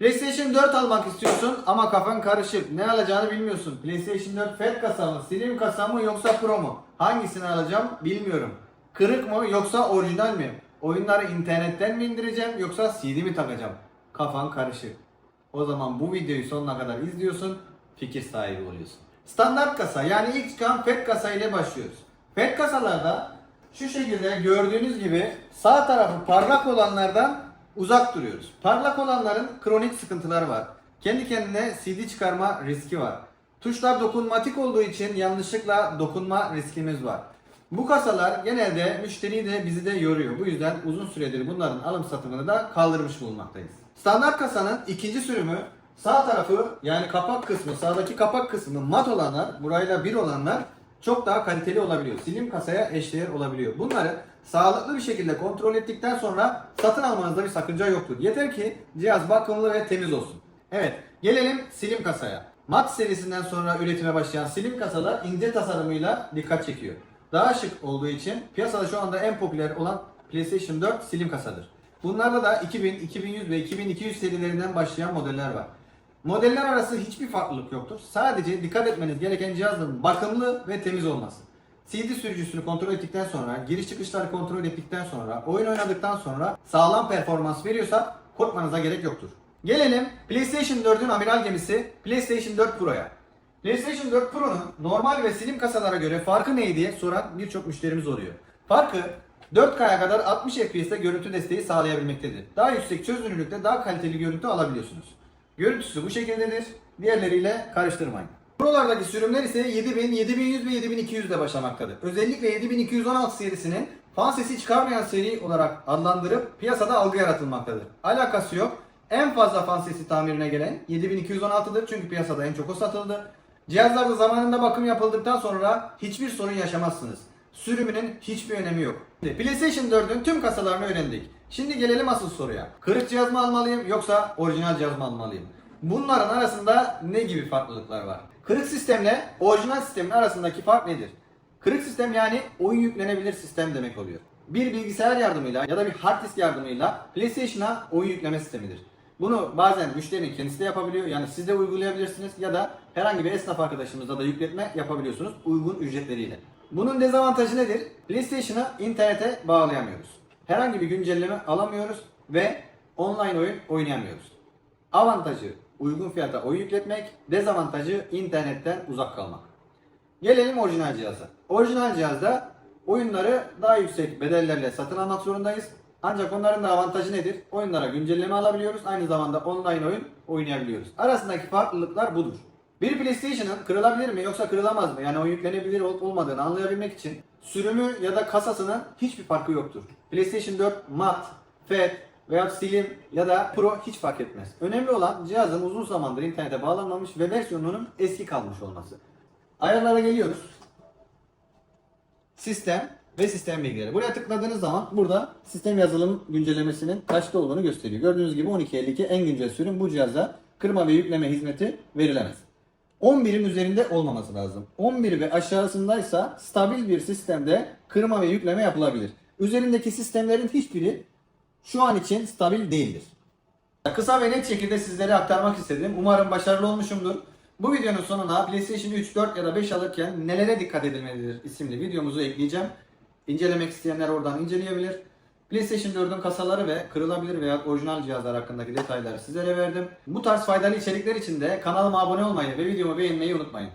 PlayStation 4 almak istiyorsun ama kafan karışık. Ne alacağını bilmiyorsun. PlayStation 4 FAT kasa mı, Slim kasa mı yoksa Pro mu? Hangisini alacağım bilmiyorum. Kırık mı yoksa orijinal mi? Oyunları internetten mi indireceğim yoksa CD mi takacağım? Kafan karışık. O zaman bu videoyu sonuna kadar izliyorsun, fikir sahibi oluyorsun. Standart kasa yani ilk çıkan FAT kasa ile başlıyoruz. FAT kasalarda şu şekilde gördüğünüz gibi sağ tarafı parlak olanlardan uzak duruyoruz. Parlak olanların kronik sıkıntıları var. Kendi kendine CD çıkarma riski var. Tuşlar dokunmatik olduğu için yanlışlıkla dokunma riskimiz var. Bu kasalar genelde müşteriyi de bizi de yoruyor. Bu yüzden uzun süredir bunların alım satımını da kaldırmış bulunmaktayız. Standart kasanın ikinci sürümü sağ tarafı yani kapak kısmı sağdaki kapak kısmı mat olanlar burayla bir olanlar çok daha kaliteli olabiliyor. Slim kasaya eşdeğer olabiliyor. Bunları sağlıklı bir şekilde kontrol ettikten sonra satın almanızda bir sakınca yoktur. Yeter ki cihaz bakımlı ve temiz olsun. Evet, gelelim Slim kasaya. Mat serisinden sonra üretime başlayan Slim kasalar ince tasarımıyla dikkat çekiyor. Daha şık olduğu için piyasada şu anda en popüler olan PlayStation 4 Slim kasadır. Bunlarda da 2000, 2100 ve 2200 serilerinden başlayan modeller var. Modeller arası hiçbir farklılık yoktur. Sadece dikkat etmeniz gereken cihazın bakımlı ve temiz olması. CD sürücüsünü kontrol ettikten sonra, giriş çıkışları kontrol ettikten sonra, oyun oynadıktan sonra sağlam performans veriyorsa korkmanıza gerek yoktur. Gelelim PlayStation 4'ün amiral gemisi PlayStation 4 Pro'ya. PlayStation 4 Pro'nun normal ve slim kasalara göre farkı ne diye soran birçok müşterimiz oluyor. Farkı 4K'ya kadar 60 FPS'te görüntü desteği sağlayabilmektedir. Daha yüksek çözünürlükte daha kaliteli görüntü alabiliyorsunuz. Görüntüsü bu şekildedir. Diğerleriyle karıştırmayın. Pro'lardaki sürümler ise 7000, 7100 ve 7200 ile başlamaktadır. Özellikle 7216 serisinin fan sesi çıkarmayan seri olarak adlandırıp piyasada algı yaratılmaktadır. Alakası yok. En fazla fan sesi tamirine gelen 7216'dır çünkü piyasada en çok o satıldı. Cihazlarda zamanında bakım yapıldıktan sonra hiçbir sorun yaşamazsınız. Sürümünün hiçbir önemi yok. PlayStation 4'ün tüm kasalarını öğrendik. Şimdi gelelim asıl soruya. Kırık cihaz mı almalıyım yoksa orijinal cihaz mı almalıyım? Bunların arasında ne gibi farklılıklar var? Kırık sistemle orijinal sistemin arasındaki fark nedir? Kırık sistem yani oyun yüklenebilir sistem demek oluyor. Bir bilgisayar yardımıyla ya da bir hard disk yardımıyla PlayStation'a oyun yükleme sistemidir. Bunu bazen müşterinin kendisi de yapabiliyor. Yani siz de uygulayabilirsiniz ya da herhangi bir esnaf arkadaşımızla da yükletme yapabiliyorsunuz uygun ücretleriyle. Bunun dezavantajı nedir? PlayStation'ı internete bağlayamıyoruz. Herhangi bir güncelleme alamıyoruz ve online oyun oynayamıyoruz. Avantajı uygun fiyata oyun yükletmek, dezavantajı internetten uzak kalmak. Gelelim orijinal cihaza. Orijinal cihazda oyunları daha yüksek bedellerle satın almak zorundayız. Ancak onların da avantajı nedir? Oyunlara güncelleme alabiliyoruz. Aynı zamanda online oyun oynayabiliyoruz. Arasındaki farklılıklar budur. Bir PlayStation'ın kırılabilir mi yoksa kırılamaz mı? Yani oyun yüklenebilir olup olmadığını anlayabilmek için sürümü ya da kasasının hiçbir farkı yoktur. PlayStation 4 mat, FAT veya Slim ya da Pro hiç fark etmez. Önemli olan cihazın uzun zamandır internete bağlanmamış ve versiyonunun eski kalmış olması. Ayarlara geliyoruz. Sistem ve sistem bilgileri. Buraya tıkladığınız zaman burada sistem yazılım güncellemesinin kaçta olduğunu gösteriyor. Gördüğünüz gibi 1252 en güncel sürüm bu cihaza kırma ve yükleme hizmeti verilemez. 11'in üzerinde olmaması lazım. 11 ve aşağısındaysa stabil bir sistemde kırma ve yükleme yapılabilir. Üzerindeki sistemlerin hiçbiri şu an için stabil değildir. Kısa ve net şekilde sizlere aktarmak istedim. Umarım başarılı olmuşumdur. Bu videonun sonuna PlayStation 3, 4 ya da 5 alırken nelere dikkat edilmelidir isimli videomuzu ekleyeceğim. İncelemek isteyenler oradan inceleyebilir. PlayStation 4'ün kasaları ve kırılabilir veya orijinal cihazlar hakkındaki detayları sizlere verdim. Bu tarz faydalı içerikler için de kanalıma abone olmayı ve videomu beğenmeyi unutmayın.